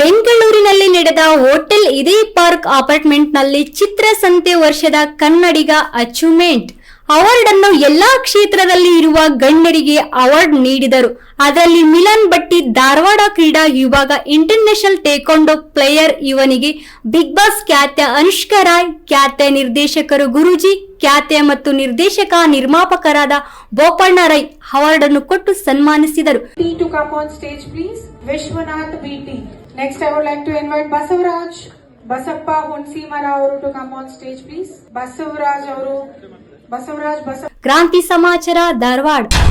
பெண்கள் ನಡೆದ ಹೋಟೆಲ್ ಇದೇ ಪಾರ್ಕ್ ಅಪಾರ್ಟ್ಮೆಂಟ್ನಲ್ಲಿ ಚಿತ್ರಸಂತೆ ವರ್ಷದ ಕನ್ನಡಿಗ ಅಚೀವ್ಮೆಂಟ್ ಅವಾರ್ಡ್ ಅನ್ನು ಎಲ್ಲಾ ಕ್ಷೇತ್ರದಲ್ಲಿ ಇರುವ ಗಣ್ಯರಿಗೆ ಅವಾರ್ಡ್ ನೀಡಿದರು. ಅದರಲ್ಲಿ ಮಿಲನ್ ಬಟ್ಟಿ ಧಾರವಾಡ ಕ್ರೀಡಾ ವಿಭಾಗ ಇಂಟರ್ನ್ಯಾಷನಲ್ ಟೇಕೊಂಡೋ ಪ್ಲೇಯರ್ ಇವನಿಗೆ ಬಿಗ್ ಬಾಸ್ ಖ್ಯಾತ ಅನುಷ್ಕಾ ರಾಯ್ ಖ್ಯಾತ ನಿರ್ದೇಶಕರು ಗುರುಜಿ ಖ್ಯಾತ ಮತ್ತು ನಿರ್ದೇಶಕ ನಿರ್ಮಾಪಕರಾದ ಬೋಪಣ್ಣ ರೈ ಅವಾರ್ಡ್ ಅನ್ನು ಕೊಟ್ಟು ಸನ್ಮಾನಿಸಿದರು. ಬಸಪ್ಪ Hunsimara ಅವರು to come on stage please Basavaraj ಅವರು, બસવરાજ બસવ ક્રાંતિ સમાચાર ધારવાડ